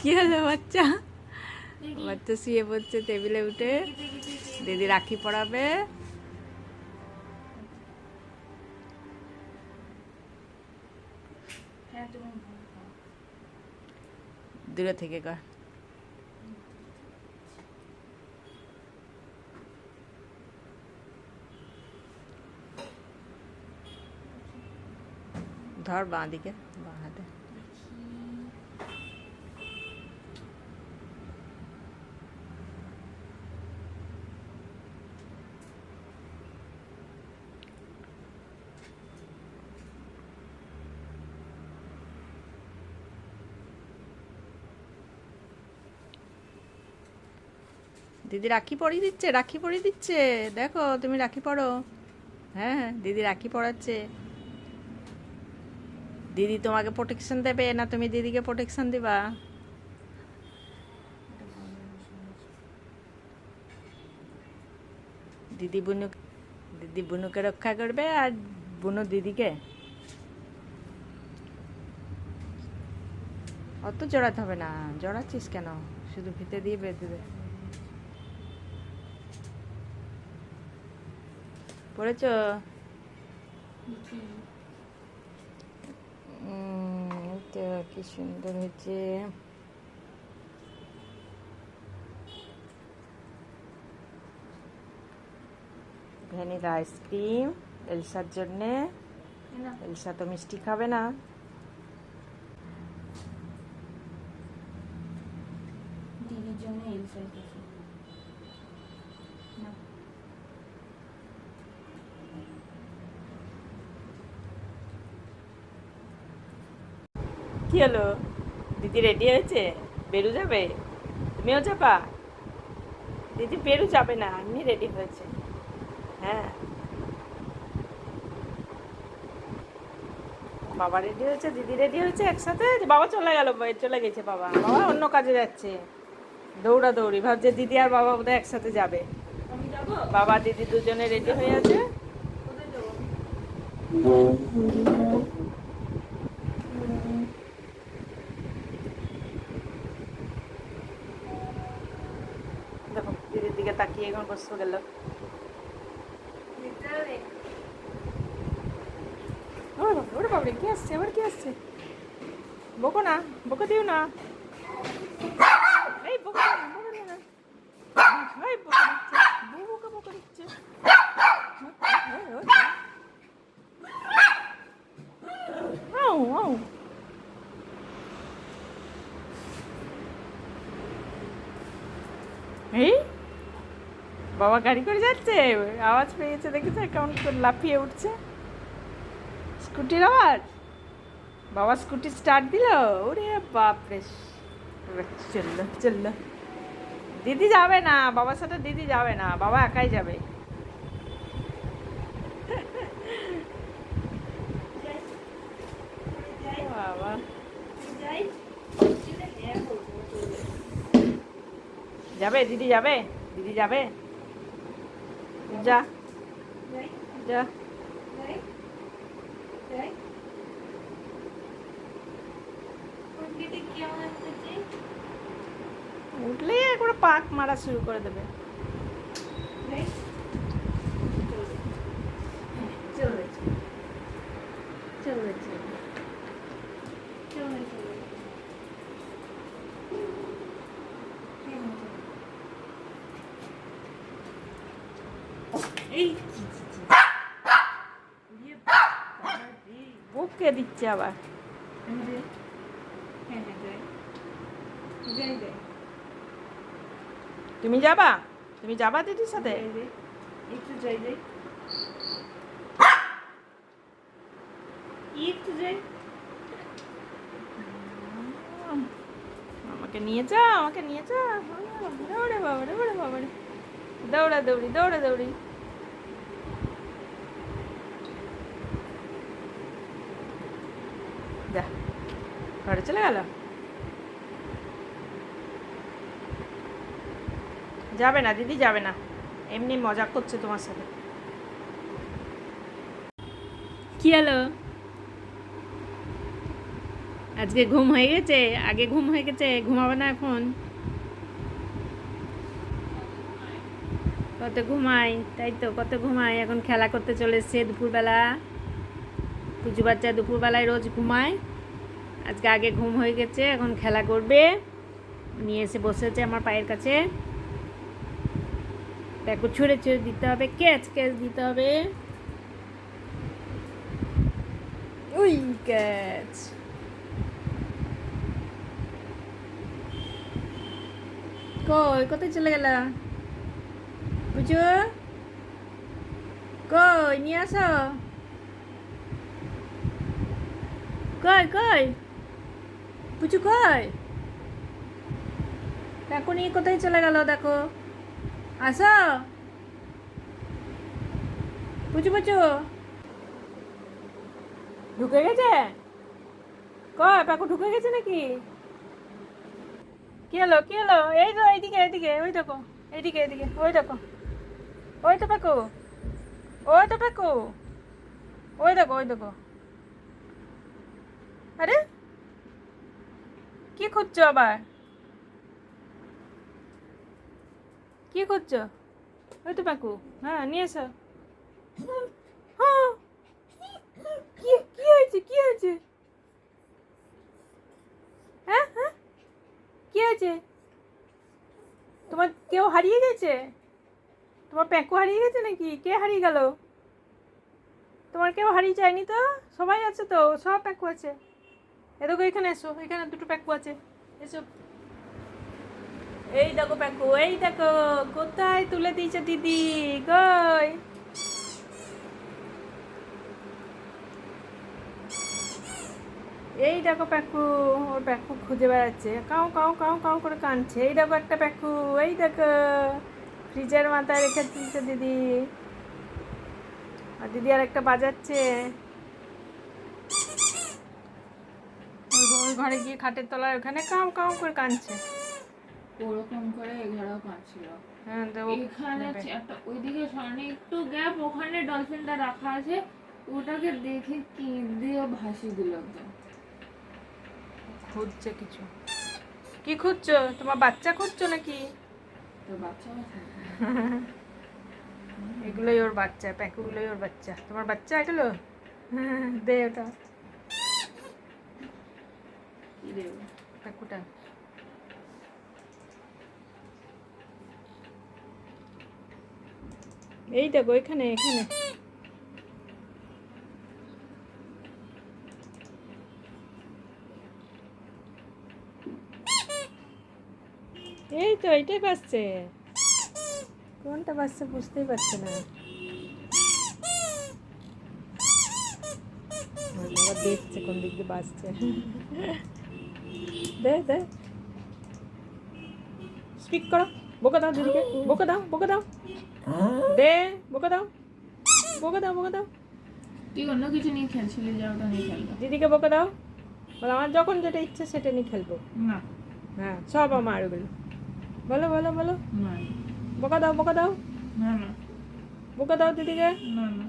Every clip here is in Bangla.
কি হলো বাচ্চা? বাচ্চা শুয়ে পড়ছে টেবিলে উঠে। দিদি রাখি পড়াবে হ্যাঁ দূরে থেকে কর। ধর বাঁ দিকে বাঁ হাতে। দিদি রাখি পরিয়ে দিচ্ছে, রাখি পরিয়ে দিচ্ছে। দেখো, তুমি রাখি পড়ো হ্যাঁ হ্যাঁ দিদি রাখি পড়াচ্ছে দিদি তোমাকে প্রোটেকশন দেবে না তুমি দিদিকে প্রোটেকশন দিবা। দিদি বুনু, দিদি বুনুকে রক্ষা করবে আর বুনু দিদিকে। অত জড়াতে হবে না, জড়াচ্ছিস কেন? শুধু ভিতরে দিয়ে বেঁধে দে। পড়েছ? এটা কি সুন্দর হয়েছে? ভ্যানিলা আইসক্রিম এলসার জন্যে। এলসা তো মিষ্টি খাবে না। দিদির জন্য এলসাই কি হলো? দিদি রেডি হয়েছে? বেরু যাবে? তুমিও যাবা? দিদি বেরু যাবে না এমনি রেডি হয়েছে। হ্যাঁ। বাবা রেডি হয়েছে দিদি রেডি হয়েছে একসাথে? বাবা চলে গেল চলে গেছে বাবা। বাবা অন্য কাজে যাচ্ছে। দৌড়া দৌড়ি ভাবছে দিদি আর বাবা বোধহয় একসাথে যাবে। বাবা দিদি দুজনে রেডি হয়ে আছে কোথায় যাব দেখো দিদির দিকে বসতে গেল ওরে বাবরে কি আসছে? এবার কি আসছে? বকো না বকো দিও না। এই বকো না এই বকো দিচ্ছে বকো বকো দিচ্ছে এই, ওই, ওই। আউ, আউ। এই বাবা গাড়ি করে যাচ্ছে, আওয়াজ পেয়েছে, দেখেছে? কেমন লাফিয়ে উঠছে। স্কুটির আওয়াজ? বাবা স্কুটি স্টার্ট দিল? ওরে বাপরে, চলল চলল। দিদি যাবে না, বাবার সাথে দিদি যাবে না, বাবা একাই যাবে। বাবা। যাবে, দিদি যাবে দিদি যাবে। যা। যা। উঠলেই একবার পাক মারা শুরু করে দেবে যাই চলে চলে চলে চলে চলে এই বকে দিচ্ছে আবার। হ্যাঁ হ্যাঁ তুমি যাবা? তুমি যাবা দিদির সাথে? একটু যাই যাই। একটু যাই। আমাকে নিয়ে যা আমাকে নিয়ে যা। দৌড়ে বাবা দৌড়ে বাবা রে। দৌড়া দৌড়ি দৌড়া দৌড়ি। ঘরে চলে গেল? যাবে না, দিদি যাবে না। এমনি মজা করছে তোমার সাথে। কি হলো? আজকে ঘুম হয়ে গেছে? আগে ঘুম হয়ে গেছে, ঘুমাবে না এখন? কত ঘুমাই, তাই তো কত ঘুমাই। এখন খেলা করতে চলে এসছে দুপুরবেলা। পুজো বাচ্চা দুপুরবেলায় রোজ ঘুমায়। আজকে আগে ঘুম হয়ে গেছে, এখন খেলা করবে। নিয়ে এসে বসেছে আমার পায়ের কাছে। দেখো, ছুঁড়ে ছুঁড়ে দিতে হবে। ক্যাচ ক্যাচ দিতে হবে। উই, ক্যাচ। কই, কোথায় চলে গেল? বুঝো? কই, নিয়ে আসো। কই কই? কই? দেখো নিয়ে কোথায় চলে গেল, দেখো। আসো। বুঝু বুঝু ঢুকে গেছে? কয় পাকু ঢুকে গেছে নাকি? কি হলো কি হলো? এই তো, এইদিকে এইদিকে, ওই দেখো, এইদিকে এইদিকে, ওই দেখো। ওই তো পাকু, ওই তো পাকু, ওই দেখো ওই দেখো আরে কি খুঁজছো আবার? কি খুঁজছো? ওই তো পাকু। হ্যাঁ নিয়ে এসো। হ্যাঁ। কি হয়েছে? কি হয়েছে? হ্যাঁ হ্যাঁ। কি হয়েছে? তোমার কেউ হারিয়ে গেছে? তোমার প্যাকু হারিয়ে গেছে নাকি? কে হারিয়ে গেল? তোমার কেউ হারিয়ে যায়নি তো? সবাই আছে তো? সব প্যাকু আছে। এ দেখো, এখানে এসো, এখানে দুটো প্যাকু আছে। এসো। এই দেখো প্যাকু এই দেখো, কোথায় তুলে দিয়েছে দিদি? কই? এই দেখো প্যাকু ওর প্যাকু খুঁজে বেড়াচ্ছে। কাউ কাউ কাউ কাউ করে কাঁদছে। এই দেখো একটা প্যাকু এই দেখো। ফ্রিজের মাথায় রেখে দিচ্ছে দিদি। আর দিদি আর একটা বাজাচ্ছে ওই ঘ- ওই ঘরে গিয়ে খাটের তলায় ওখানে কাউ কাউ করে কাঁদছে। ওরকম করে এঘারও পাচ্ছিল হ্যাঁ তো এখানে একটা ওইদিকে সামনে একটু গ্যাপ ওখানে ডলফিনটা রাখা আছে। ওটাকে দেখে কি দিয়ে ভাসি দিল একদম। খুঁজছে কিছু। কি খুঁজছো? তোমার বাচ্চা খুঁজছো নাকি? তো বাচ্চা এগুলোই ওর বাচ্চা প্যাকুগুলোই ওর বাচ্চা। তোমার বাচ্চা এগুলো? দে ওটা। দেবো প্যাকুটা এই দেখো, এখানে এখানে। এই তো, এইটাই বাজছে। কোনটা বাজছে বুঝতেই পারছে না। দেখছে কোন দিক দিয়ে বাজছে। দে দে। স্পিক করো। বোকা দাও দিদিকে। বোকা দাও বোকা দাও। দে বোকা দাও। বোকা দাও বোকা দাও। তুই অন্য কিছু নিয়ে খেলছিলি যা ওটা নিয়ে খেলব। দিদিকে বোকা দাও। বলো আমার যখন যেটা ইচ্ছে সেটা নিয়ে খেলব। না। হ্যাঁ সব আমার ওগুলো। বলো বলো বলো। বোকা দাও বোকা দাও। না না। বোকা দাও দিদিকে। না না।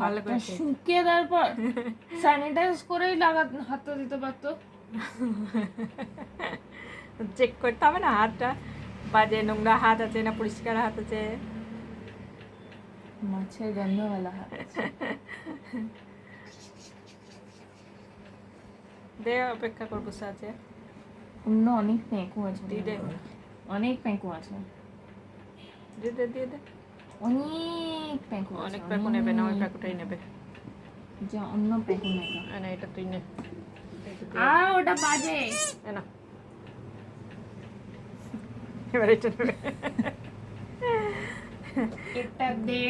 ভালো করে শুকিয়ে তারপর স্যানিটাইজ করেই লাগা হাতটা দিতে পারতো। চেক করতে হবে না হাতটা বাজে নোংরা হাত আছে না পরিষ্কার হাত আছে? মাছের গন্ধওয়ালা হাত দে অপেক্ষা কর বসে আছে অন্য অনেক পেঁকু আছে। দিয়ে দে অনেক পেঁকু আছে। দিয়ে দে দিয়ে দে অনেক পেঁকু অনেক প্যাকু নেবে না ওই প্যাকুটাই নেবে। যা অন্য আ, না এটা তুই নে। আ ওটা বাজে। না। এবার এটা নেবে। এটা দে।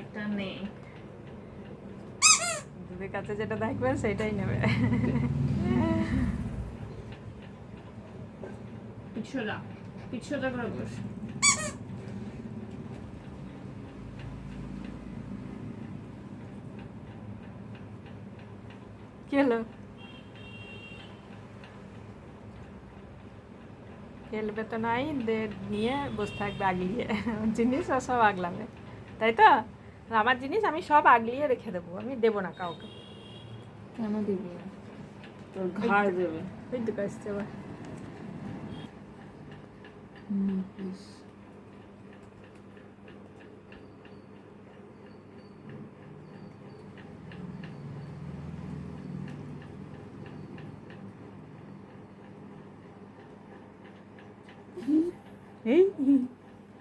এটা নে। কাছে যেটা দেখবে সেটাই নেবে। পিছলা পিছলা করে বস। কি হলো খেলবে তো নাই দে- নিয়ে বসে থাকবে আগলিয়ে। জিনিস ও সব আগলাবে। তাই তো? আমার জিনিস আমি সব আগলিয়ে রেখে দেবো আমি দেবো না কাউকে। কেন দিবি না? তোর ঘাড় দেবে। ওই এই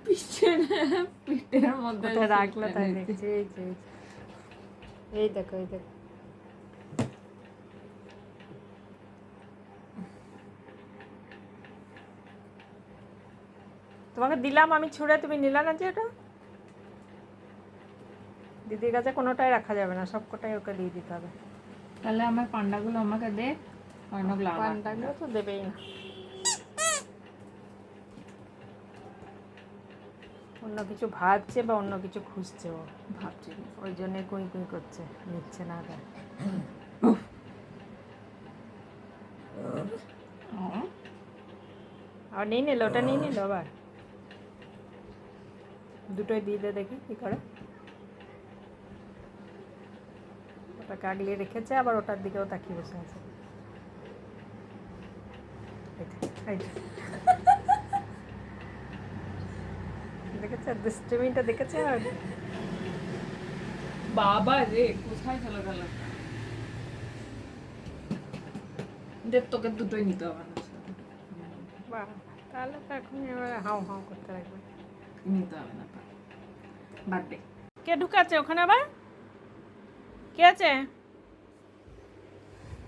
পিছনে পিঠের মধ্যে ওটা রাখলে তাই দেখছি এই যে এই দেখো এই দেখো। তোমাকে দিলাম আমি ছুঁড়ে তুমি নিলা না যে এটা? দিদির কাছে কোনোটাই রাখা যাবে না সব কটাই ওকে দিয়ে দিতে হবে। তাহলে আমার পান্ডাগুলো আমাকে দে লাগা তো দেবেই না। অন্য কিছু ভাবছে বা অন্য কিছু খুঁজছে ও? ভাবছে। ওই জন্যে কুই কুই করছে নিচ্ছে না আগে আর নিয়ে নিল ওটা নিয়ে নিল আবার? দুটোই দিয়ে দে দেখি কি করে। ওটাকে আগলিয়ে রেখেছে আবার ওটার দিকেও তাকিয়ে বসে আছে। এই যে, এই যে। দেখেছে দুষ্টুমিটা দেখেছে আর বাবা রে কোথায় চলে গেল? দেখ তোকে দুটোই নিতে হবে না। বাহ, তাহলে তো এখন এবার হাউ হাউ করতে লাগবে। নিতে হবে না বাদ দে। কে ঢুকাচ্ছে ওখানে আবার? কে আছে?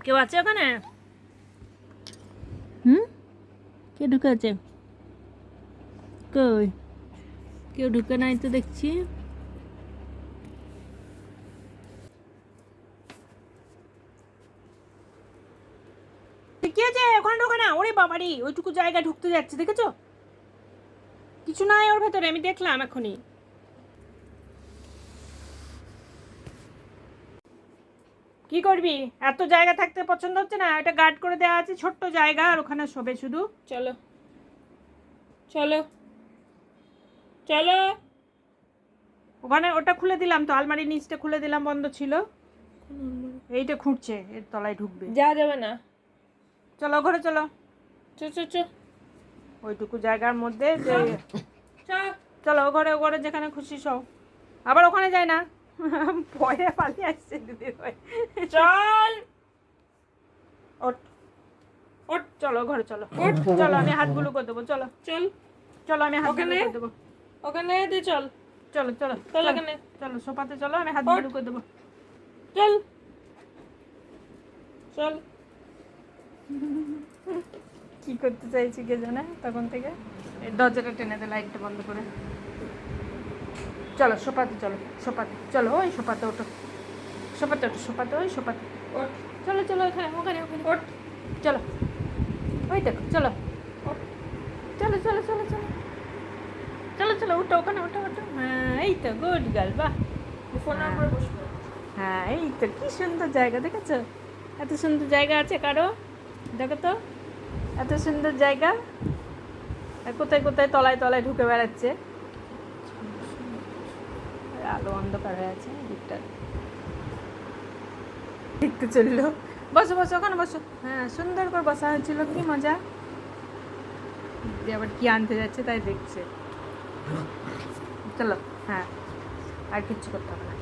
কেউ আছে ওখানে? হুম? কে ঢুকাচ্ছে কই? কেউ ঢুকে নাই তো দেখছি। আছে ওরে ওইটুকু ঢুকতে যাচ্ছে, দেখেছ? কিছু নাই ওর ভেতরে, আমি দেখলাম এখনই। কি করবি? এত জায়গা থাকতে পছন্দ হচ্ছে না গার্ড করে দেওয়া আছে, ছোট্ট জায়গা, আর ওখানে শোবে শুধু। চলো। চলো। চলো। ওখানে ওটা খুলে দিলাম তো আলমারির নিচটা খুলে দিলাম বন্ধ ছিল। এইটা খুঁড়ছে এর তলায় ঢুকবে। যা যাবে না। চলো ঘরে চলো। চ চ চ। ওইটুকু জায়গার মধ্যে যে চলো ও ঘরে ও ঘরে যেখানে খুশি সব। আবার ওখানে যায় না। ভয়ে পালিয়ে আসছে দিদির ভয়ে। চল। ওঠ ওঠ চলো ঘরে চলো। চলো আমি হাতগুলো করে দেবো চলো। চল। চলো আমি হাতগুলো ওখানে? করে দেবো ওখানে দে চল। চলো চলো চলো ওখানে। চলো সোফাতে চলো আমি হাতগুলো করে দেবো। চল। চল। কি করতে চাইছি কে জানে তখন থেকে? দরজাটা টেনে দে লাইটটা বন্ধ করে। চলো সোফাতে চলো সোফাতে। চলো ওই সোফাতে ওঠো। সোফাতে ওঠো সোফাতে ওই সোফাতে। ওঠ। চলো চলো ওখানে ওখানে ওখানে। ওঠ। চলো। ওই দেখো চলো। চলো চলো চলো চলো। চলো চলো উঠো ওখানে ওঠো ওঠো হ্যাঁ এই তো গুড গার্ল বাহ। হ্যাঁ এই তো কি সুন্দর জায়গা দেখেছ? এত সুন্দর জায়গা আছে কারও? দেখো তো এত সুন্দর জায়গা। আর কোথায় কোথায় তলায় তলায় ঢুকে বেড়াচ্ছে? আলো অন্ধকার হয়ে আছে দিকটা। দেখতে চলল। বসো বসো ওখানে বসো। হ্যাঁ সুন্দর করে বসা হয়েছিল কি মজা। আবার কি আনতে যাচ্ছে তাই দেখছে। চলো হ্যাঁ আর কিচ্ছু করতে হবে না।